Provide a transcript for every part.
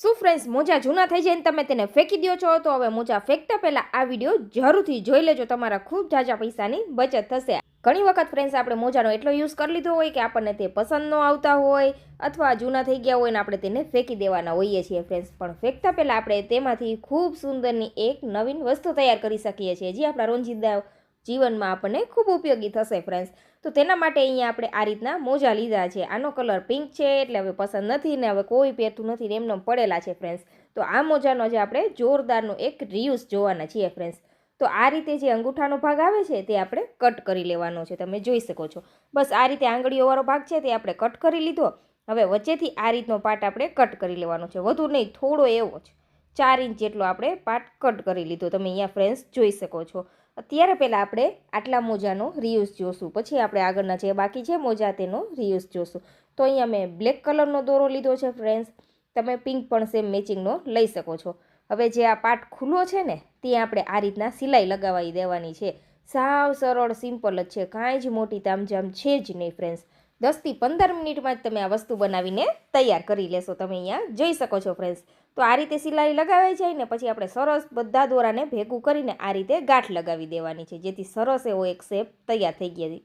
શું ફ્રેન્ડ્સ મોજા જૂના થઈ જાય તમે તેને ફેંકી દો છો? તો હવે મોજા ફેંકતા પહેલાં આ વીડિયો જરૂરથી જોઈ લેજો, તમારા ખૂબ ઝાઝા પૈસાની બચત થશે. ઘણી વખત ફ્રેન્ડ્સ આપણે મોજાનો એટલો યુઝ કરી લીધો હોય કે આપણને તે પસંદ ન આવતા હોય અથવા જૂના થઈ ગયા હોય ને આપણે તેને ફેંકી દેવાના હોઈએ છીએ ફ્રેન્ડ્સ પણ ફેંકતા પહેલાં આપણે તેમાંથી ખૂબ સુંદરની એક નવીન વસ્તુ તૈયાર કરી શકીએ છીએ. જે આપણા રોંજીદા જીવનમાં આપણને ખૂબ ઉપયોગી થશે ફ્રેન્ડ્સ તો તેના માટે અહીંયા આપણે આ રીતના મોજા લીધા છે. આનો કલર પિંક છે, એટલે હવે પસંદ નથી ને હવે કોઈ પહેરતું નથી ને એમને પડેલા છે ફ્રેન્ડ્સ તો આ મોજાનો જે આપણે જોરદારનો એક રિયુઝ જોવાના છીએ ફ્રેન્ડ્સ તો આ રીતે જે અંગૂઠાનો ભાગ આવે છે, તે આપણે કટ કરી લેવાનો છે. તમે જોઈ શકો છો. બસ આ રીતે આંગળીઓવાળો ભાગ છે, તે આપણે કટ કરી લીધો. હવે વચ્ચેથી આ રીતનો પાર્ટ આપણે કટ કરી લેવાનો છે. વધુ નહીં, થોડો એવો જ. ચાર ઇંચ જેટલો આપણે પાર્ટ કટ કરી લીધો. તમે અહીંયા ફ્રેન્ડ્સ જોઈ શકો છો. અત્યારે પહેલાં આપણે આટલા મોજાનો રિયુઝ જોશું. પછી આપણે આગળના જે બાકી છે મોજા તેનો રિયુઝ જોશું. તો અહીંયા મેં બ્લેક કલરનો દોરો લીધો છે ફ્રેન્ડ્સ તમે પિંક પણ સેમ મેચિંગનો લઈ શકો છો. હવે જે આ પાર્ટ ખુલ્લો છે ને ત્યાં આપણે આ રીતના સિલાઈ લગાવી દેવાની છે. સાવ સરળ સિમ્પલ જ છે. કાંઈ જ મોટી તામઝામ છે જ નહીં ફ્રેન્ડ્સ દસથી પંદર મિનિટમાં જ તમે આ વસ્તુ બનાવીને તૈયાર કરી લેશો તમે અહીંયા. જોઈ શકો છો ફ્રેન્ડ્સ તો આ રીતે સિલાઈ લગાવાઈ જાય ને પછી આપણે સરસ બધા દોરાને ભેગું કરીને આ રીતે ગાંઠ લગાવી દેવાની છે. જેથી સરસ એવો એક શેપ તૈયાર થઈ ગયા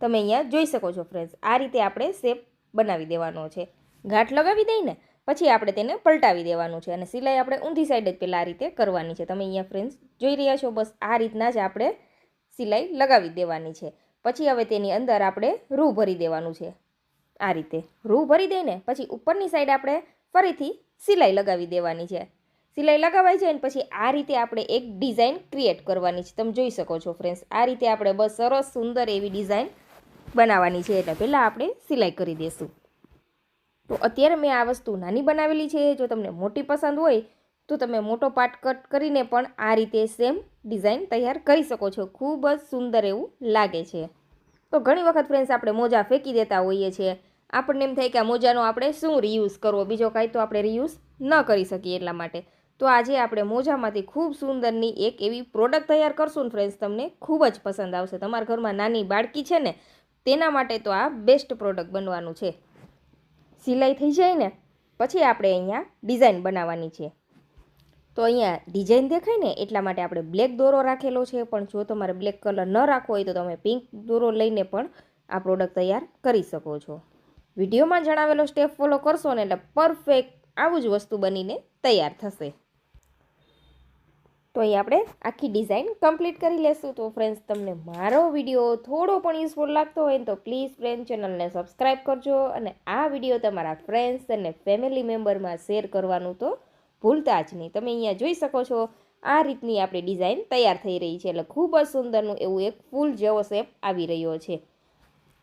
તમે અહીંયા જોઈ શકો છો ફ્રેન્ડ્સ આ રીતે આપણે શેપ બનાવી દેવાનો છે. ગાંઠ લગાવી દઈને પછી આપણે તેને પલટાવી દેવાનું છે અને સિલાઈ આપણે ઊંધી સાઈડ જ પહેલાં આ રીતે કરવાની છે. તમે અહીંયા ફ્રેન્ડ્સ જોઈ રહ્યા છો? બસ આ રીતના જ આપણે સિલાઈ લગાવી દેવાની છે. પછી હવે તેની અંદર આપણે રૂ ભરી દેવાનું છે. આ રીતે રૂ ભરી દઈને પછી ઉપરની સાઈડ આપણે ફરીથી સિલાઈ લગાવી દેવાની છે. સિલાઈ લગાવાઈ જાય ને પછી આ રીતે આપણે એક ડિઝાઇન ક્રિએટ કરવાની છે. તમે જોઈ શકો છો ફ્રેન્ડ્સ આ રીતે આપણે બસ સરસ સુંદર એવી ડિઝાઇન બનાવવાની છે. એટલે પહેલાં આપણે સિલાઈ કરી દઈશું તો અત્યારે મેં આ વસ્તુ નાની બનાવેલી છે. જો તમને મોટી પસંદ હોય તો તમે મોટો પાર્ટ કટ કરીને પણ આ રીતે સેમ ડિઝાઇન તૈયાર કરી શકો છો. ખૂબ જ સુંદર એવું લાગે છે. તો ઘણી વખત ફ્રેન્ડ્સ આપણે મોજા ફેંકી દેતા હોઈએ છીએ. આપણને એમ થાય કે આ મોજાનો આપણે શું રિયુઝ કરવો? બીજો કાંઈ તો આપણે રિયુઝ ન કરી શકીએ એટલા માટે. તો આજે આપણે મોજામાંથી ખૂબ સુંદરની એક એવી પ્રોડક્ટ તૈયાર કરશું ને ફ્રેન્ડ્સ તમને ખૂબ જ પસંદ આવશે. તમારા ઘરમાં નાની બાળકી છે ને, તેના માટે તો આ બેસ્ટ પ્રોડક્ટ બનવાનું છે. સિલાઈ થઈ જાય ને, પછી આપણે અહીંયા ડિઝાઇન બનાવવાની છે. તો અહીંયા ડિઝાઇન દેખાય ને એટલા માટે આપણે બ્લેક દોરો રાખેલો છે, પણ જો તમારે બ્લેક કલર ન રાખવો હોય તો તમે પિંક દોરો લઈને પણ આ પ્રોડક્ટ તૈયાર કરી શકો છો. વિડીયોમાં જણાવેલો સ્ટેપ ફોલો કરશો ને એટલે પરફેક્ટ આવું જ વસ્તુ બનીને તૈયાર થશે. તો અહીં આપણે આખી ડિઝાઇન કમ્પ્લીટ કરી લેશું. તો ફ્રેન્ડ્સ તમને મારો વીડિયો થોડો પણ યુઝફુલ લાગતો હોય તો પ્લીઝ ફ્રેન્ડ ચેનલને સબસ્ક્રાઈબ કરજો અને આ વીડિયો તમારા ફ્રેન્ડ્સ અને ફેમિલી મેમ્બરમાં શેર કરવાનું તો ભૂલતા જ નહીં. તમે અહીંયા જોઈ શકો છો, આ રીતની આપણી ડિઝાઇન તૈયાર થઈ રહી છે. એટલે ખૂબ જ સુંદરનું એવું એક ફૂલ જેવો શેપ આવી રહ્યો છે.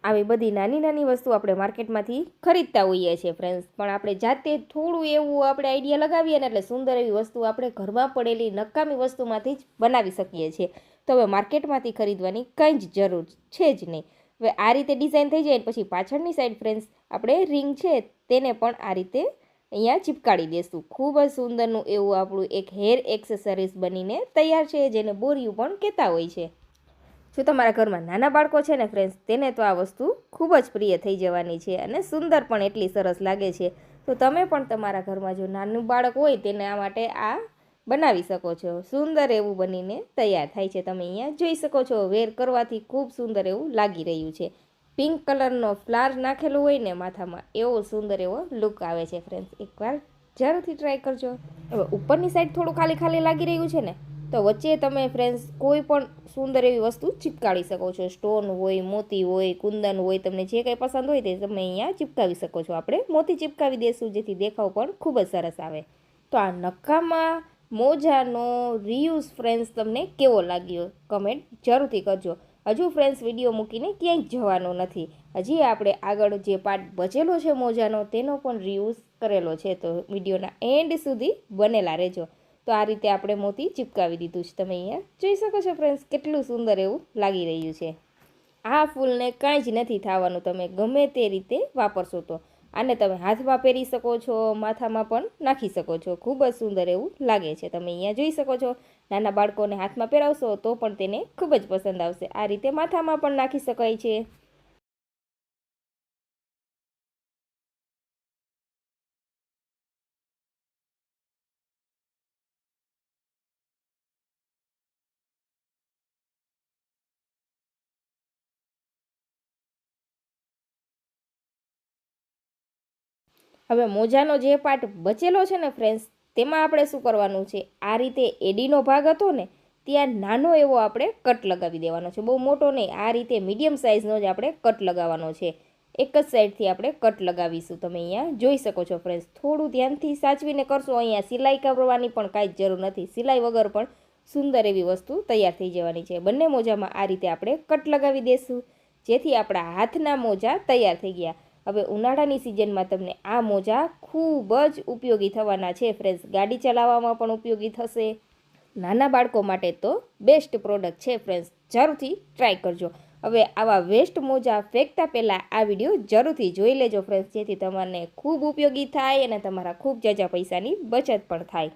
આવી બધી નાની નાની વસ્તુ આપણે માર્કેટમાંથી ખરીદતા હોઈએ છીએ ફ્રેન્ડ્સ પણ આપણે જાતે થોડું એવું આપણે આઈડિયા લગાવીએ ને એટલે સુંદર એવી વસ્તુ આપણે ઘરમાં પડેલી નકામી વસ્તુમાંથી જ બનાવી શકીએ છીએ. તો હવે માર્કેટમાંથી ખરીદવાની કંઈ જ જરૂર છે જ નહીં. હવે આ રીતે ડિઝાઇન થઈ જાય પછી પાછળની સાઈડ ફ્રેન્ડ્સ આપણે રિંગ છે, તેને પણ આ રીતે અહીંયા ચીપકાડી દેશું. ખૂબ જ સુંદરનું એવું આપણું એક હેર એક્સેસરીઝ બનીને તૈયાર છે, જેને બોરિયું પણ કહેતા હોય છે. જો તમારા ઘરમાં નાના બાળકો છે ને ફ્રેન્ડ્સ તેને તો આ વસ્તુ ખૂબ જ પ્રિય થઈ જવાની છે અને સુંદર પણ એટલી સરસ લાગે છે. તો તમે પણ તમારા ઘરમાં જો નાનું બાળક હોય, તેના માટે આ બનાવી શકો છો. સુંદર એવું બનીને તૈયાર થાય છે. તમે અહીંયા જોઈ શકો છો, વેર કરવાથી ખૂબ સુંદર એવું લાગી રહ્યું છે. પિંક કલરનો ફ્લાર નાખેલું હોય ને માથામાં, એવો સુંદર એવો લુક આવે છે ફ્રેન્ડ્સ એકવાર જરૂરથી ટ્રાય કરજો. હવે ઉપરની સાઈડ થોડું ખાલી ખાલી લાગી રહ્યું છે ને, તો વચ્ચે તમે ફ્રેન્ડ્સ કોઈ પણ સુંદર એવી વસ્તુ ચિપકાડી શકો છો. સ્ટોન હોય, મોતી હોય, કુંદન હોય, તમને જે કંઈ પસંદ હોય તે તમે અહીંયા ચિપકાવી શકો છો. આપણે મોતી ચિપકાવી દઈશું જેથી દેખાવ પણ ખૂબ જ સરસ આવે. તો આ નકામાં મોજાનો રિયુઝ ફ્રેન્ડ્સ તમને કેવો લાગ્યો? કમેન્ટ જરૂરથી કરજો. હજુ ફ્રેન્ડ્સ વીડિયો મૂકીને ક્યાંય જવાનો નથી. હજી આપણે આગળ જે પાર્ટ બચેલો છે મોજાનો તેનો પણ રિયુઝ કરેલો છે. તો વિડીયોના એન્ડ સુધી બનેલા રહેજો. તો આ રીતે આપણે મોતી ચિપકાવી દીધું છે. તમે અહીંયા જોઈ શકો છો ફ્રેન્ડ્સ કેટલું સુંદર એવું લાગી રહ્યું છે. આ ફૂલને કાંઈ જ નથી થવાનું. તમે ગમે તે રીતે વાપરશો તો. આને તમે હાથમાં પહેરી શકો છો, માથામાં પણ નાખી શકો છો. ખૂબ જ સુંદર એવું લાગે છે. તમે અહીંયા જોઈ શકો છો, નાના બાળકોને હાથમાં પહેરાવશો તો પણ તેને ખૂબ જ પસંદ આવશે. આ રીતે માથામાં પણ નાખી શકાય છે. હવે મોજાનો જે પાર્ટ બચેલો છે ને ફ્રેન્ડ્સ તેમાં આપણે શું કરવાનું છે? આ રીતે એડીનો ભાગ હતો ને, ત્યાં નાનો એવો આપણે કટ લગાવી દેવાનો છે. બહુ મોટો નહીં, આ રીતે મીડિયમ સાઇઝનો જ આપણે કટ લગાવવાનો છે. એક જ સાઈડથી આપણે કટ લગાવીશું. તમે અહીંયા જોઈ શકો છો ફ્રેન્ડ્સ થોડું ધ્યાનથી સાચવીને કરશો, અહીંયા સિલાઈ કરવાની પણ કાંઈ જ જરૂર નથી. સિલાઈ વગર પણ સુંદર એવી વસ્તુ તૈયાર થઈ જવાની છે. બંને મોજામાં આ રીતે આપણે કટ લગાવી દઈશું જેથી આપણા હાથના મોજા તૈયાર થઈ ગયા. હવે ઉનાળાની સિઝનમાં તમને આ મોજા ખૂબ જ ઉપયોગી થવાના છે. ફ્રેન્ડ્સ ગાડી ચલાવવામાં પણ ઉપયોગી થશે. નાના બાળકો માટે તો બેસ્ટ પ્રોડક્ટ છે ફ્રેન્ડ્સ જરૂરથી ટ્રાય કરજો. હવે આવા વેસ્ટ મોજા ફેંકતા પહેલાં આ વીડિયો જરૂરથી જોઈ લેજો ફ્રેન્ડ્સ જેથી તમને ખૂબ ઉપયોગી થાય અને તમારા ખૂબ જાજા પૈસાની બચત પણ થાય.